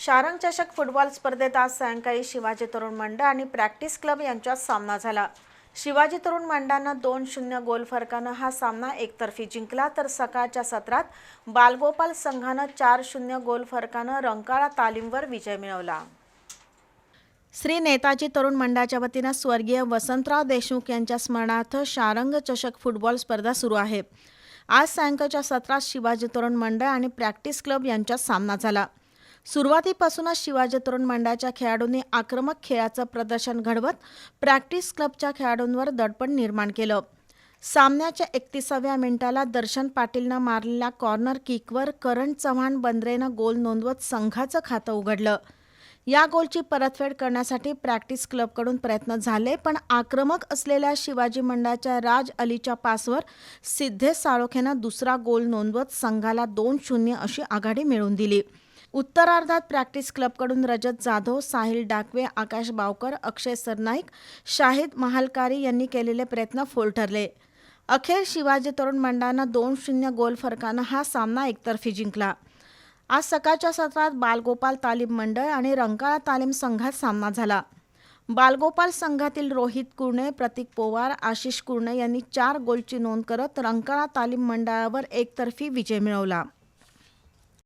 शारंग चषक फुटबॉल स्पर्धेत आज सायंकाळी शिवाजी तरुण मंडळ आणि प्रॅक्टिस क्लब यांच्यात सामना झाला. शिवाजी तरुण मंडळानं दोन शून्य गोल फरकानं हा सामना एकतर्फी जिंकला. तर सकाळच्या सत्रात बालगोपाल संघानं चार शून्य गोल फरकानं रंकाळा तालीमवर विजय मिळवला. श्री नेताजी तरुण मंडळाच्या वतीनं स्वर्गीय वसंतराव देशमुख यांच्या स्मरणार्थ शारंग चषक फुटबॉल स्पर्धा सुरू आहे. आज सायंकाळच्या सत्रात शिवाजी तरुण मंडळ आणि प्रॅक्टिस क्लब यांच्यात सामना झाला. सुरुवातीपासूनच शिवाजी तरुण मंडळाच्या खेळाडूंनी आक्रमक खेळाचं प्रदर्शन घडवत प्रॅक्टिस क्लबच्या खेळाडूंवर दडपण निर्माण केलं. सामन्याच्या एकतीसाव्या मिनिटाला दर्शन पाटीलनं मारलेल्या कॉर्नर किकवर करण चव्हाण बंद्रेनं गोल नोंदवत संघाचं खातं उघडलं. या गोलची परतफेड करण्यासाठी प्रॅक्टिस क्लबकडून प्रयत्न झाले पण आक्रमक असलेल्या शिवाजी मंडळाच्या राज अलीच्या पासवर सिद्धेश साळोखेनं दुसरा गोल नोंदवत संघाला दोन शून्य अशी आघाडी मिळवून दिली. उत्तरार्धात प्रॅक्टिस क्लबकडून रजत जाधव साहिल डाकवे आकाश बावकर अक्षय सरनाईक शाहिद महालकारी यांनी केलेले प्रयत्न फोल ठरले. अखेर शिवाजी तरुण मंडळानं दोन शून्य गोल फरकानं हा सामना एकतर्फी जिंकला. आज सकाळच्या सत्रात बालगोपाल तालीम मंडळ आणि रंकाळा तालीम संघात सामना झाला. बालगोपाल संघातील रोहित कुर्णे प्रतीक पोवार आशिष कुर्णे यांनी चार गोलची नोंद करत रंकाळा तालीम मंडळावर एकतर्फी विजय मिळवला.